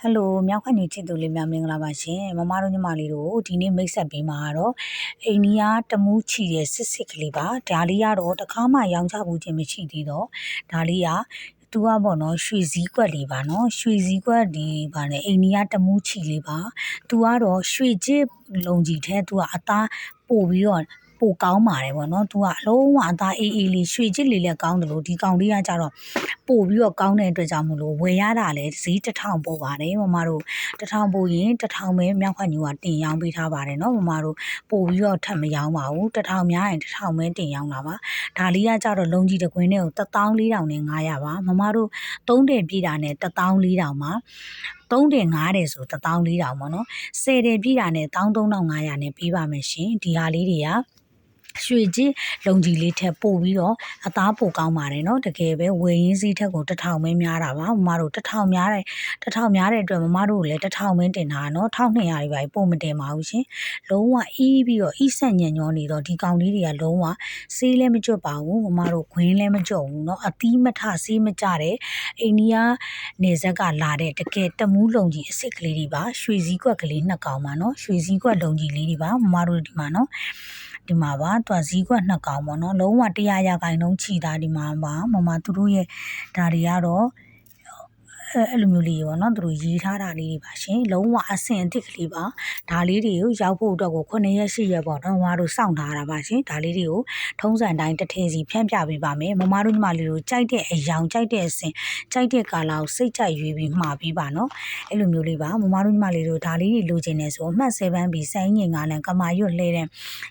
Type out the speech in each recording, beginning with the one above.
ဟယ်လိုမြောက်ခဏီချစ်သူလေးများမင်္ဂလာပါရှင်မမတို့ညီမလေးတို့ဒီနေ့မိတ်ဆက်ပေးမှာကတော့အိန္ဒိယတမူးချီရဲ့စစ်စစ်ကလေးပါဒါလေးကတော့တခါမှရောင်းချဖို့ခြင်းမရှိသေးတော့ဒါလေးကသူကပေါ့နော်ရွှေစည်းကွက်လေးပါနော်ရွှေစည်းကွက်ဒီပါနဲ့အိန္ဒိယတမူးချီလေးပါသူကတော့ရွှေချစ်လုံကြီးထဲသူကအသားပို့ပြီးတော့ ပိုကောင်းပါတယ်ပေါ့နော်။ तू ကအလုံးဝအသားအေးအေးလေးရွှေချစ်လေးလည်းကောင်းတယ်လို့ဒီကောင်လေးကကြတော့ပို့ပြီးတော့ကောင်းတဲ့အတွက်ကြောင့်မလို့ဝယ်ရတာလည်းဈေးတစ်ထောင်ပို့ပါတယ်မမတို့တစ်ထောင်ပို့ရင်တစ်ထောင်ပဲမြောက်ခွညူကတင်ရောင်းပေးထားပါတယ်နော်မမတို့ပို့ပြီးတော့ထပ်မရောင်းပါဘူးတစ်ထောင်များရင်တစ်ထောင်ပဲတင်ရောင်းတာပါဒါလေးကကြတော့လုံကြီးတကွင်းနဲ့ကို14000နဲ့900ပါမမတို့3တင်ပြည့်တာနဲ့14000ပါ3တင်5တယ်ဆို14000ပေါ့နော်10တယ်ပြည့်တာနဲ့13500နဲ့ပေးပါမယ်ရှင်ဒီဟာလေးတွေက ရွှေကြည်လုံကြီးလေးထက်ပိုပြီးတော့အသားပိုကောင်းပါတယ်နော်တကယ်ပဲဝယ်ရင်းစည်းထက်ကိုတစ်ထောင်ပဲများတာပါမမတို့တစ်ထောင်များတယ်တစ်ထောင်များတဲ့အတွက်မမတို့လည်းတစ်ထောင်ပဲတင်တာနော်1200တွေပဲပုံမတင်ပါဘူးရှင်လုံးဝအေးပြီးတော့အိဆက်ညံ့ညောနေတော့ဒီကောင်လေးတွေကလုံးဝဆေးလည်းမကျွတ်ပါဘူးမမတို့ခွင်းလည်းမကျွတ်ဘူးနော်အသီးမထဆေးမကြတဲ့အိန္ဒိယနေဆက်ကလာတဲ့တကယ်တမူးလုံကြီးအစ်စ်ကလေးတွေပါရွှေစည်းကွက်ကလေးနှစ်ကောင်ပါနော်ရွှေစည်းကွက်လုံကြီးလေးတွေပါမမတို့ဒီမှာနော် ဒီမှာပါသူကဈီးကွက်နှစ်ကောင်ပေါ့နော်လုံးဝ100ရာခိုင်နှုန်းချီတာဒီမှာပါမမသူတို့ရဲ့ဒါတွေကတော့ အဲအဲ့လိုမျိုးလေးပေါ့နော်သူတို့ရေးထားတာလေးတွေပါရှင်လုံးဝအဆင်အသစ်ကလေးပါဒါလေးတွေကိုရောက်ဖို့အတွက်ကို9ရက်10ရက်ပေါ့နော်မမတို့စောင့်ထားတာပါရှင်ဒါလေးတွေကိုထုံးစံတိုင်းတစ်ထည်စီဖြန့်ပြပေးပါမယ်မမတို့ညီမလေးတို့ကြိုက်တဲ့အယောင်ကြိုက်တဲ့အဆင်ကြိုက်တဲ့ကာလာကိုစိတ်ကြိုက်ရွေးပြီးမှာပေးပါနော်အဲ့လိုမျိုးလေးပါမမတို့ညီမလေးတို့ဒါလေးတွေလိုချင်နေဆိုအမှတ်7ပြီးစိုင်းငင်ကလည်းကမာရွတ်လှဲတဲ့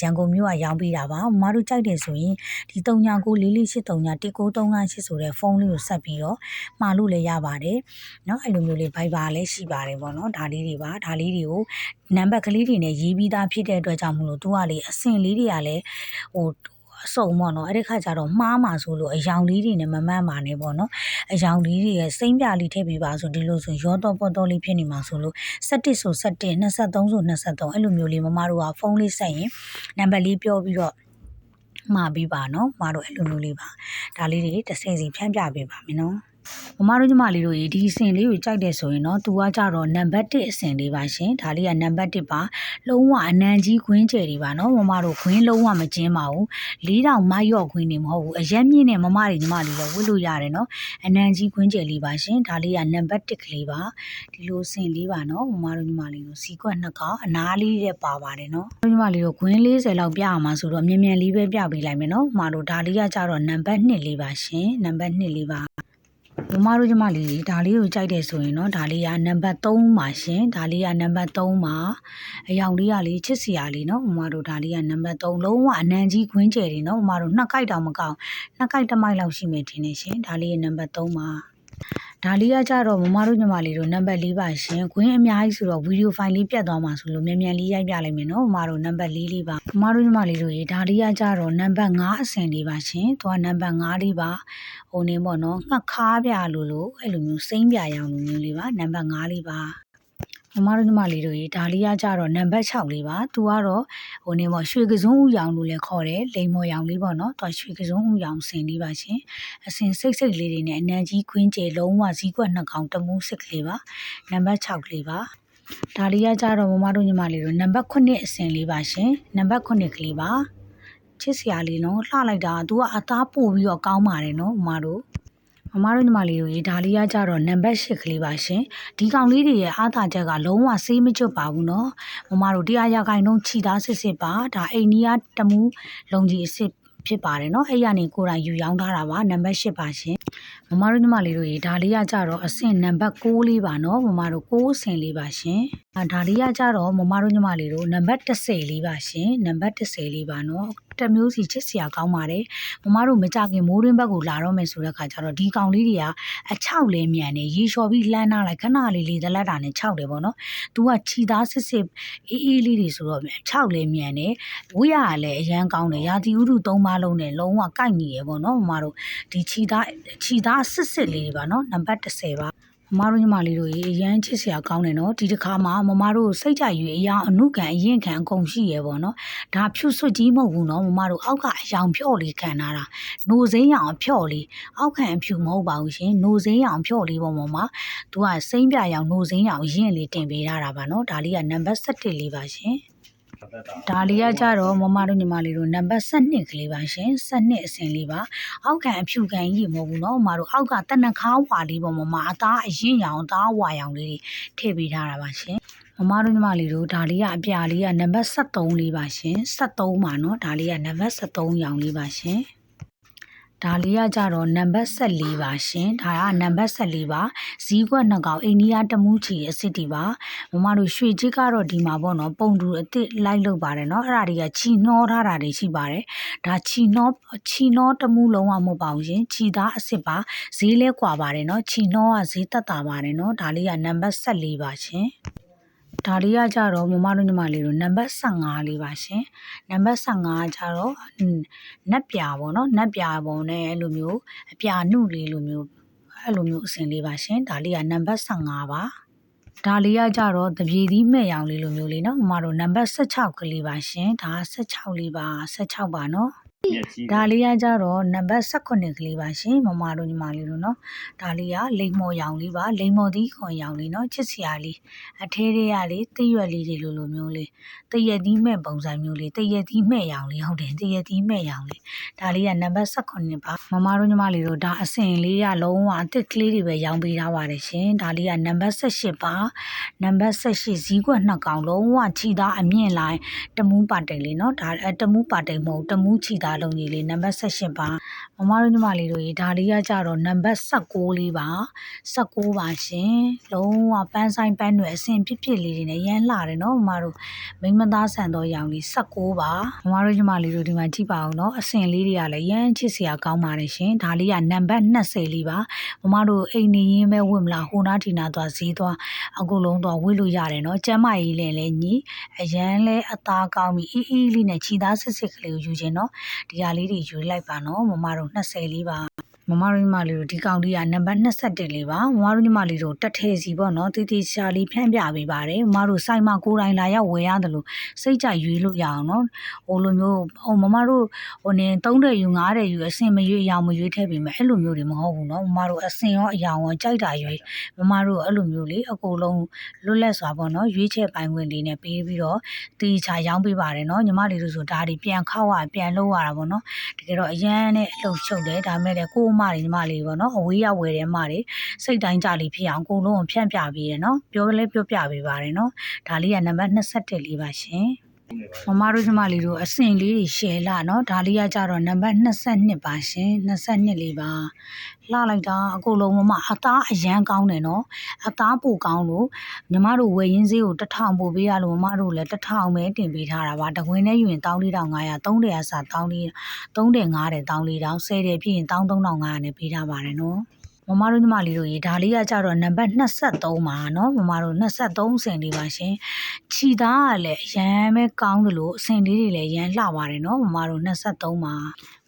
ရန်ကုန်မြို့ကရောင်းပေးတာပါမမတို့ကြိုက်တယ်ဆိုရင်ဒီ39လေးလေး83 1938ဆိုတဲ့ဖုန်းလေးကိုဆက်ပြီးတော့မှာလို့လည်းရပါတယ်เนาะအဲ့လိုမျိုးလေး Viber လည်းရှိပါတယ်ပေါ့နော်ဒါလေးတွေပါဒါလေးတွေကိုနံပါတ်ကလေးတွေနဲ့ရေးပြီးသားဖြစ်တဲ့အတွက်ကြောင့်မလို့သူကလေအဆင့်လေးတွေကလည်းဟိုအစုံပေါ့နော်အဲ့ဒီခါကျတော့မှားမှာဆိုလို့အယောင်လေးတွေနဲ့မမှန်ပါနဲ့ပေါ့နော်အယောင်လေးတွေရဲ့စိမ့်ပြလေးထည့်ပေးပါဆိုဒီလိုဆိုရောတော့ပေါ်တော့လေးဖြစ်နေမှာဆိုလို့17ဆို17 23ဆို23အဲ့လိုမျိုးလေးမမတို့ကဖုန်းလေးဆက်ရင်နံပါတ်လေးပြောပြီးတော့မှာပေးပါနော်မတို့အဲ့လိုမျိုးလေးပါဒါလေးတွေတစ်ဆယ်စီဖြန့်ပြပေးပါမယ်နော် မမတို့ညီမလေးတို့ရေဒီအစင်လေးကိုကြိုက်တယ်ဆိုရင်တော့သူကကြတော့နံပါတ်1အစင်လေးပါရှင်ဒါလေးကနံပါတ်1ပါလုံးဝအနံကြီးခွင်းကျယ်တွေပါနော်မမတို့ခွင်းလုံးဝမကျင်းပါဘူးလေးတောင်မရော့ခွင်းနေမဟုတ်ဘူးအရက်မြင့်နဲ့မမတွေညီမလေးလည်းဝတ်လို့ရတယ်နော်အနံကြီးခွင်းကျယ်လေးပါရှင်ဒါလေးကနံပါတ်1ကလေးပါဒီလိုအစင်လေးပါနော်မမတို့ညီမလေးတို့စီကွက်နှစ်ကောင်အနားလေးတဲ့ပါပါတယ်နော်ညီမလေးတို့ခွင်း40လောက်ပြအောင်မှာဆိုတော့မြန်မြန်လေးပဲပြပေးလိုက်မယ်နော်မမတို့ဒါလေးကကြတော့နံပါတ်2လေးပါရှင်နံပါတ်2လေးပါ မမတို့ကျမလေးဒါလေးကိုကြိုက်တယ်ဆိုရင်တော့ဒါလေးကနံပါတ်3ပါရှင်ဒါလေးကနံပါတ်3ပါအယောင်လေးကလေးချစ်စရာလေးနော်မမတို့ဒါလေးကနံပါတ်3လုံးဝအနံကြီးခွင်းကျယ်တွေနော်မမတို့နှစ်ခိုက်တောင်မကောင်းနှစ်ခိုက်တစ်မိုက်လောက်ရှိမယ်ထင်နေရှင်ဒါလေးရဲ့နံပါတ်3ပါ ဒါလေးကကြတော့မမတို့ညီမလေးတို့နံပါတ်၄ပါရှင်ခွင်းအများကြီးဆိုတော့ဗီဒီယိုဖိုင်လေးပြတ်သွားမှာဆိုလို့မြန်မြန်လေးရိုက်ပြလိုက်မယ်နော်မမတို့နံပါတ်၄လေးပါမမတို့ညီမလေးတို့ရေဒါလေးကကြတော့နံပါတ်5အဆင့်လေးပါရှင်သူကနံပါတ်5လေးပါဟိုနေပေါ့နော်ငှက်ခါပြလို့လို့အဲ့လိုမျိုးစိမ့်ပြရအောင်လိုမျိုးလေးပါနံပါတ်5လေးပါ မမတို့ညီမလေးတို့ရေဒါလေးကကြတော့နံပါတ်6လေးပါသူကတော့ဟိုနေပေါ့ရွှေကစုံဥရောင်လို့လည်းခေါ်တယ်လိမ်မော်ရောင်လေးပေါ့နော်သူကရွှေကစုံဥရောင်စင်လေးပါရှင်အစင်စိတ်စိတ်လေးတွေနဲ့အနံကြီးခွင်းကျဲလုံးဝဇီးကွက်နှစ်ကောင်တမူးစစ်ကလေးပါနံပါတ်6လေးပါဒါလေးကကြတော့မမတို့ညီမလေးတို့နံပါတ်9အစင်လေးပါရှင်နံပါတ်9ကလေးပါချစ်စရာလေးနော်လှလိုက်တာ तू ကအသားပို့ပြီးတော့ကောင်းပါတယ်နော်မမတို့ မမတို့ညီမလေးတို့ရေဒါလေးကကြတော့နံပါတ်8ကလေးပါရှင်ဒီကောင်လေးတွေရဲ့အားသာချက်ကလုံးဝဆေးမကျွတ်ပါဘူးเนาะမမတို့တရားရခိုင်နှုန်းခြိသားစစ်စစ်ပါဒါအိန္ဒိယတမူးလုံကြီးအစ်စ်ဖြစ်ပါတယ်เนาะအဲ့ရနေကိုယ်တိုင်ယူရောင်းထားတာပါနံပါတ်8ပါရှင်မမတို့ညီမလေးတို့ရေဒါလေးကကြတော့အဆင့်နံပါတ်6လေးပါเนาะမမတို့6အဆင့်လေးပါရှင်ဒါလေးကကြတော့မမတို့ညီမလေးတို့နံပါတ်10လေးပါရှင်နံပါတ်10လေးပါเนาะ တစ်မျိုးစီချစ်စရာကောင်းပါတယ်မမတို့မကြခင်မိုးရင်းဘက်ကိုလာတော့မယ်ဆိုတဲ့ခါကျတော့ဒီကောင်လေးတွေကအချောက်လေးမြန်နေရေလျှော်ပြီးလှမ်းထားလိုက်ခဏလေးလေးသလက်တာနဲ့ခြောက်တယ်ပေါ့နော်။ तू ကခြီသားစစ်စစ်အေးအေးလေးတွေဆိုတော့ခြောက်လေးမြန်နေဝိရကလည်းအရန်ကောင်းတယ်ရာသီဥတုသုံးပါလုံးနဲ့လုံးဝကိုက်ညီရပေါ့နော်မမတို့ဒီခြီသားခြီသားစစ်စစ်လေးတွေပါနော်နံပါတ်30ပါ မ မမတို့ညီမလေးတို့ရေအရန်ချစ်စရာကောင်းတယ်နော်ဒီတစ်ခါမှမမတို့စိတ်ကြရွေအရာအနုခံအရင်ခံအကုန်ရှိရပေါ့နော်ဒါဖြူဆွတ်ကြီးမဟုတ်ဘူးနော်မမတို့အောက်ကအယောင်ဖြော့လေးခံထားတာ노စိမ်းရောင်ဖြော့လေးအောက်ခံအဖြူမဟုတ်ပါဘူးရှင်노စိမ်းရောင်ဖြော့လေးပေါ့မမသူကစိမ်းပြရောင်노စိမ်းရောင်ရင့်လေးတင်ပေးထားတာပါနော်ဒါလေးကနံပါတ်7လေးပါရှင် ဒါလေးကကြတော့မမတို့ညီမလေးတို့နံပါတ်7ကလေးပါရှင်7အစင်လေးပါအောက်ခံအဖြူခံကြီးမဟုတ်ဘူးเนาะမမတို့အောက်ကတနခါဝါလေးပေါ့မမအသားအရင်ရောင်အသားဝါရောင်လေးတွေထည့်ပေးထားတာပါရှင်မမတို့ညီမလေးတို့ဒါလေးကအပြာလေးကနံပါတ်73လေးပါရှင်73ပါเนาะဒါလေးကနံပါတ်73ရောင်လေးပါရှင် ဒါလေးကကြတော့နံပါတ်14ပါရှင်ဒါကနံပါတ်14ပါဇီးကွက်နှစ်ကောင်အိန္ဒိယတမူးချီအစ်စ်တီပါမမတို့ရွှေချစ်ကတော့ဒီမှာပေါ့နော်ပုံတူအစ်စ်လိုက်လုပ်ပါတယ်နော်အဲ့ဒါတွေကချီနှောထားတာတွေရှိပါတယ်ဒါချီနှောချီနှောတမူးလုံးဝမဟုတ်ပါဘူးရှင်ချီသားအစ်စ်ပါဈေးလဲကွာပါတယ်နော်ချီနှောကဈေးသက်တာပါတယ်နော်ဒါလေးကနံပါတ်14ပါရှင် ဒါလေးကကြတော့မမတို့ညီမလေးတို့နံပါတ်15လေးပါရှင်နံပါတ်15ကကြတော့อืมနက်ပြာပေါ့နော်နက်ပြာပုံနဲ့အဲ့လိုမျိုးအပြာနှုလေးလိုမျိုးအဲ့လိုမျိုးအစင်လေးပါရှင်ဒါလေးကနံပါတ်15ပါဒါလေးကကြတော့တပြေသီးမဲ့ရောင်လေးလိုမျိုးလေးနော်မမတို့နံပါတ်16ကလေးပါရှင်ဒါ16လေးပါ16ပါနော် ။ဒါလေးကကြတော့နံပါတ်18ကလေးပါရှင်မမတို့ညီမလေးတို့နော်။ဒါလေးကလိမ်မော်ရောင်လေးပါလိမ်မော်သီးခွန်ရောင်လေးနော်ချစ်စရာလေးအထဲတွေကလေးတည့်ရွက်လေးတွေလိုလိုမျိုးလေးတည့်ရက်သီးမဲ့ပုံစံမျိုးလေးတည့်ရက်သီးမဲ့ရောင်လေးဟုတ်တယ်တည့်ရက်သီးမဲ့ရောင်လေးဒါလေးကနံပါတ်18ပါမမတို့ညီမလေးတို့ဒါအစင်လေးကလုံးဝအစ်စ်ကလေးတွေပဲရောင်ပေးထားပါတယ်ရှင်။ဒါလေးကနံပါတ်18ပါနံပါတ်18ဈီးကွက်နှစ်ကောင်လုံးဝခြိသားအမြင့်လိုက်တမူးပါတိန်လေးနော်ဒါတမူးပါတိန်မဟုတ်တမူးခြိသားသားလုံးကြီးလေးနံပါတ်18ပါမမတို့ညီမလေးတို့ရေဒါလေးကကြတော့နံပါတ်16လေးပါ16ပါရှင်လုံးဝပန်းဆိုင်ပန်းနွယ်အဆင်ပြည့်ပြည့်လေးတွေနဲ့ရမ်းလှတယ်နော်မမတို့မိမသားဆန်တော်ရောင်လေး16ပါမမတို့ညီမလေးတို့ဒီမှာကြည့်ပါအောင်နော်အဆင်လေးတွေကလည်းရမ်းချစ်စရာကောင်းပါတယ်ရှင်ဒါလေးကနံပါတ်20လေးပါမမတို့အိမ်နေရင်းပဲဝင်မလားဟိုနာဒီနာသွားဈေးသွားအခုလုံးသွားဝေ့လို့ရတယ်နော်ကျမ်းမကြီးလည်းလည်းညီအရန်လဲအသားကောင်းပြီးအီးအီးလေးနဲ့ခြေသားစစ်စစ်ကလေးကိုယူခြင်းနော်ဒီဟာလေးတွေယူလိုက်ပါနော်မမတို့20လေးပါ မမတို့ညီမလေးတို့ဒီကောင်လေးကနံပါတ်21လေးပါမမတို့ညီမလေးတို့တက်ထဲစီပေါ့နော်တီတီရှာလေးဖြန့်ပြပေးပါတယ်မမတို့စိုက်မကိုယ်တိုင်လာရောက်ဝယ်ရတယ်လို့စိတ်ကြရွေးလို့ရအောင်နော်ဟိုလိုမျိုးဟိုမမတို့ဟိုနေ3တဲ့ယူ9တဲ့ယူအစင်မရွေးအယောင်မရွေးထည့်ပေးမယ်အဲ့လိုမျိုးတွေမဟုတ်ဘူးနော်မမတို့အစင်ရောအယောင်ရောကြိုက်တာရွေးမမတို့အဲ့လိုမျိုးလေးအကုန်လုံးလွတ်လပ်စွာပေါ့နော်ရွေးချယ်ပိုင်ခွင့်လေးနဲ့ပေးပြီးတော့တီချာရောင်းပေးပါတယ်နော်ညီမလေးတို့ဆိုဒါတွေပြန်ခောက်ရပြန်လုပ်ရတာပေါ့နော်တကယ်တော့အရန်နဲ့အလုပ်ချုပ်တယ်ဒါမဲ့လည်းကို့အမတွေညီမလေးပေါ့နော်အဝေးရောက်ဝယ်တယ်အမတွေစိတ်တိုင်းကြလေးဖြစ်အောင်အကုန်လုံးကိုဖြန့်ပြပေးတယ်နော်ပြောလဲပြောပြပေးပါတယ်နော်ဒါလေးကနံပါတ်21လေးပါရှင် မမတို့ညီမလေးတို့အစင်လေးတွေရှယ်လာနော်ဒါလေးကကြတော့နံပါတ်22ပါရှင်22လေးပါလှလိုက်တာအကုန်လုံးမမအသားအရန်ကောင်းတယ်နော်အသားပိုကောင်းလို့ညီမတို့ဝယ်ရင်းဈေးကို1000ပို့ပေးရလို့မမတို့လည်း1000ပဲတင်ပေးထားတာပါတကွင်းနဲ့ယူရင်14500 300အစား14000 3တယ်5တယ်14000 10တယ်ဖြစ်ရင်13500နဲ့ပေးထားပါတယ်နော် မမတို့ညီမလေးတို့ရေဒါလေးကကြတော့နံပါတ်23ပါနော်မမတို့23စင်လေးပါရှင်ခြီသားကလည်းအရန်ပဲကောင်းတယ်လို့အစင်လေးတွေလည်းရန်လှပါတယ်နော်မမတို့23ပါ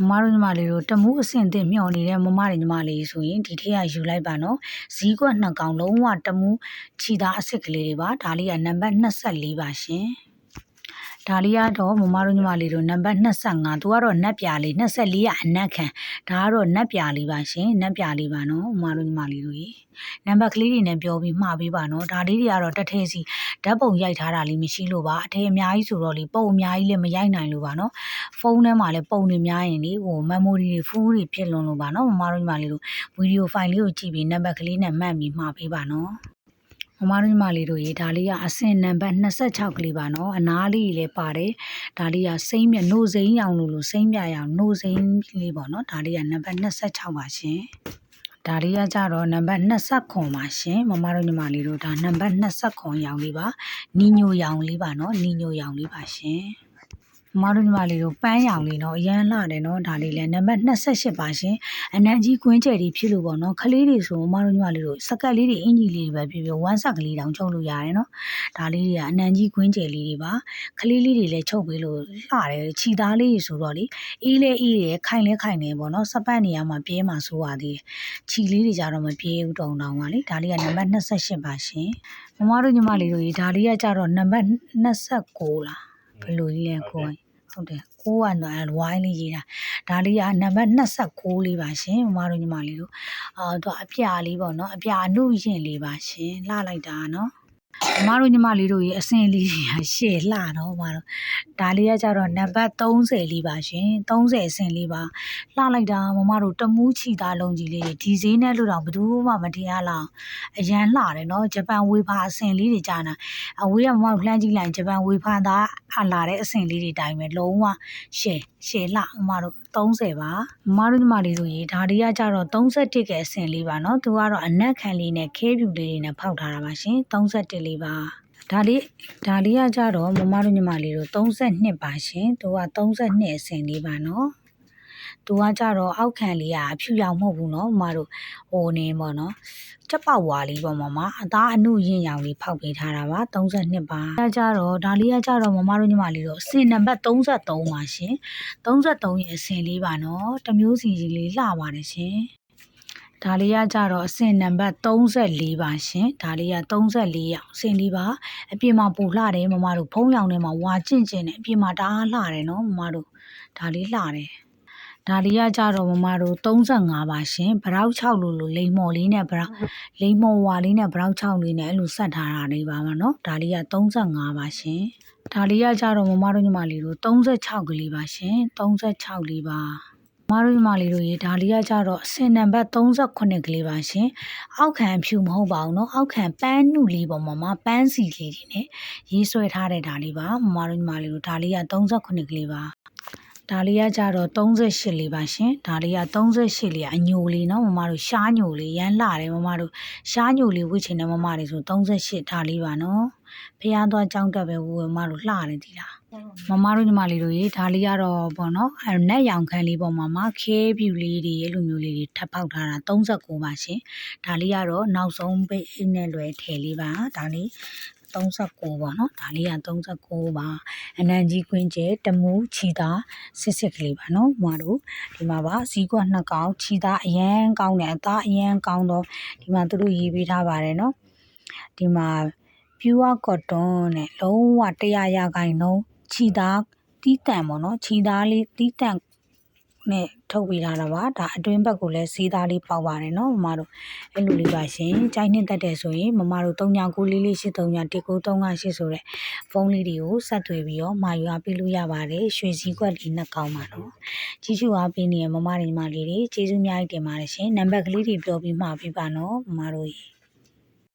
မမတို့ညီမလေးတို့တမူးအစင်တင်မျှော်နေတဲ့မမတွေညီမလေးဆိုရင်ဒီထက်ကယူလိုက်ပါနော်ဇီးကွက်နှစ်ကောင်လုံးဝတမူးခြီသားအစ်စ်ကလေးတွေပါဒါလေးကနံပါတ်24ပါရှင် ဒါလေးကတော့မမတို့ညီမလေးတို့နံပါတ်25သူကတော့နက်ပြာလေး24ကအနက်ခံဒါကတော့နက်ပြာလေးပါရှင်နက်ပြာလေးပါနော်မမတို့ညီမလေးတို့ရေနံပါတ်ကလေးတွေနဲ့ပြောပြီးမှားပေးပါနော်ဒါလေးတွေကတော့တက်ထဲစီဓာတ်ပုံရိုက်ထားတာလေးမရှိလို့ပါအထဲအများကြီးဆိုတော့လေပုံအများကြီးလည်းမရိုက်နိုင်လို့ပါနော်ဖုန်းထဲမှာလည်းပုံတွေများရင်လေဟို memory တွေ full တွေဖြစ်လွန်လို့ပါနော်မမတို့ညီမလေးတို့ဗီဒီယိုဖိုင်လေးကိုကြည့်ပြီးနံပါတ်ကလေးနဲ့မှတ်ပြီးမှားပေးပါနော် မမတို့ညီမလေးတို့ရေဒါလေးကအဆင်နံပါတ်26ကလေးပါနော်အနားလေးလည်းပါတယ်ဒါလေးကစိမ့်မြနိုစိမ့်ရောင်လို့လို့စိမ့်ပြရောင်နိုစိမ့်လေးပေါ့နော်ဒါလေးကနံပါတ်26ပါရှင်ဒါလေးကကြတော့နံပါတ်29ပါရှင်မမတို့ညီမလေးတို့ဒါနံပါတ်29ရောင်လေးပါနီညိုရောင်လေးပါနော်နီညိုရောင်လေးပါရှင် မမတို့ညီမလေးတို့ပန်းရောင်လေးနော်အရန်လှတယ်နော်ဒါလေးလဲနံပါတ်28ပါရှင်အနံကြီးကွင်းကျယ်လေးဖြစ်လို့ပေါ့နော်ခလေးတွေဆိုမမတို့ညီမလေးတို့စကတ်လေးတွေအင်ကြီးလေးတွေပဲဖြစ်ဖြစ်ဝမ်းဆက်ကလေးတောင်ချုပ်လို့ရတယ်နော်ဒါလေးတွေကအနံကြီးကွင်းကျယ်လေးတွေပါခလေးလေးတွေလည်းချုပ်ပေးလို့လှတယ်ခြီသားလေးတွေဆိုတော့လေအေးလဲအေးတယ်ခိုင်လဲခိုင်တယ်ပေါ့နော်စပတ်နေရမှာပြဲမှာဆိုရသေးတယ်ခြီလေးတွေကြတော့မပြေဘူးတောင်တောင်ပါလေဒါလေးကနံပါတ်28ပါရှင်မမတို့ညီမလေးတို့ရေဒါလေးကကြတော့နံပါတ်29လားဘယ်လိုကြီးလဲကိုယ် ဟုတ်တယ်ကိုကနော်ဝိုင်းလေးရေးတာဒါလေးကနံပါတ်26လေးပါရှင်မမတို့ညီမလေးတို့အာသူကအပြာလေးပေါ့နော်အပြာအနုရင်လေးပါရှင်လှလိုက်တာနော် မမတို့ညီမလေးတို့ရေအစင်လေးကြီးရှေ့လှတော့မတို့ဒါလေးကကြတော့နံပါတ်30လေးပါရှင်30အစင်လေးပါလှလိုက်တာမမတို့တမူးချီသားလုံးကြီးလေးဒီဈေးနဲ့လို့တော့ဘယ်သူမှမတင်ရလောက်အရန်လှတယ်နော်ဂျပန်ဝေဖာအစင်လေးတွေကြာနာအဝေးကမမတို့လှမ်းကြည့်လိုက်ဂျပန်ဝေဖာသားအလာတဲ့အစင်လေးတွေတိုင်းပဲလုံးဝရှယ်ရှယ်လှအမတို့30ပါမမတို့ညီမလေးဆိုရင်ဒါတွေကကြတော့31ကဲအဆင့်လေးပါနော်သူကတော့အနက်ခံလေးနဲ့ခဲပြူလေးတွေနဲ့ဖောက်ထားတာပါရှင်31လေးပါဒါလေးဒါလေးကကြတော့မမတို့ညီမလေးတို့32ပါရှင်သူက32အဆင့်လေးပါနော် သူကကြတော့အောက်ခံလေးကအဖြူရောင်မဟုတ်ဘူးနော်မမတို့ဟိုနေပေါ့နော်ချက်ပေါက်ဝါလေးပေါ့မမအသားအနုရင်ရောင်လေးဖောက်ပေးထားတာပါ32ပါဒါကြတော့ဒါလေးကကြတော့မမတို့ညီမလေးတို့အစင်နံပါတ်33ပါရှင်33ရဲ့အစင်လေးပါနော်တမျိုးစီလေးလှပါတယ်ရှင်ဒါလေးကကြတော့အဆင့်နံပါတ်34ပါရှင်ဒါလေးက34ရောင်အဆင့်လေးပါအပြင်မှာပူလှတယ်မမတို့ဖုံးရောင်ထဲမှာဝါကျင့်ကျင့်တယ်အပြင်မှာဒါလှတယ်နော်မမတို့ဒါလေးလှတယ် ဒါလေးကကြတော့မမတို့35ပါရှင်ဘရောက်6လို့လို့လိမ်မော်လေးနဲ့ဘရောက်လိမ်မော်ဝါလေးနဲ့ဘရောက်6လေးနဲ့အဲ့လိုဆက်ထားတာလေးပါမနော်ဒါလေးက35ပါရှင် ဒါလေးကကြတော့မမတို့ညီမလေးတို့36ကလေးပါရှင်36လေးပါမမတို့ညီမလေးတို့ရေဒါလေးကကြတော့အစင်နံပါတ်38ကလေးပါရှင်အောက်ခံဖြူမဟုတ်ပါဘူးเนาะအောက်ခံပန်းနုလေးပေါ့မမပန်းစီလေးတွေနဲ့ရေးဆွဲထားတဲ့ဒါလေးပါမမတို့ညီမလေးတို့ဒါလေးက38ကလေးပါ ဒါလေးကကြတော့38လေးပါရှင်ဒါလေးက38လေးကအညိုလေးเนาะမမတို့ရှားညိုလေးရမ်းလာတယ်မမတို့ရှားညိုလေးဝစ်ချင်တဲ့မမတွေဆို38ဒါလေးပါเนาะဖះသွားကြောင်းတက်ပဲဝမတို့လှတယ်ဒီလားမမတို့ညီမလေးတို့ရေဒါလေးကတော့ပေါ့เนาะအဲနက်ရောင်ခန်းလေးပေါ့မမခဲပြူလေးတွေအဲ့လိုမျိုးလေးတွေထပ်ပေါက်ထားတာ39ပါရှင်ဒါလေးကတော့နောက်ဆုံးပိတ်အိတ်နဲ့လွယ်ထည်လေးပါဒါလေး 39ပါเนาะဒါလေးက39ပါအနံကြီးခွင်းကျဲတမူးချီတာစစ်စစ်ကလေးပါเนาะမမတို့ဒီမှာပါဇီးကွက်နှစ်ကောင်ချီတာအရန်ကောင်းတယ်အသားအရန်ကောင်းတော့ဒီမှာသူတို့ရေးပေးထားပါတယ်เนาะဒီမှာ pure cotton နဲ့လုံးဝ100ရာခိုင်နှုန်းခြီသားတီးတန့်ပေါ့နော်ခြီသားလေးတီးတန့် နဲ့ထုတ်ပေးထားတာပါဒါအတွင်းဘက်ကိုလည်းစီးသားလေးပေါက်ပါတယ်နော်မမတို့အဲ့လိုလေးပါရှင်ကြိုက်နှစ်တက်တယ်ဆိုရင်မမတို့3994431938ဆိုတဲ့ဖုန်းလေးတွေကိုဆက်သွယ်ပြီးတော့မှာယူအားပေးလို့ရပါတယ်ရွှေစည်းကွက်လေးနှစ်ကောင်ပါနော်ကြီးစုအားပေးနေရမမတွေညီမလေးတွေကျေးဇူးအများကြီးတင်ပါတယ်ရှင်နံပါတ်ကလေးတွေပြောပြီးမှာပြပါနော်မမတို့ရေ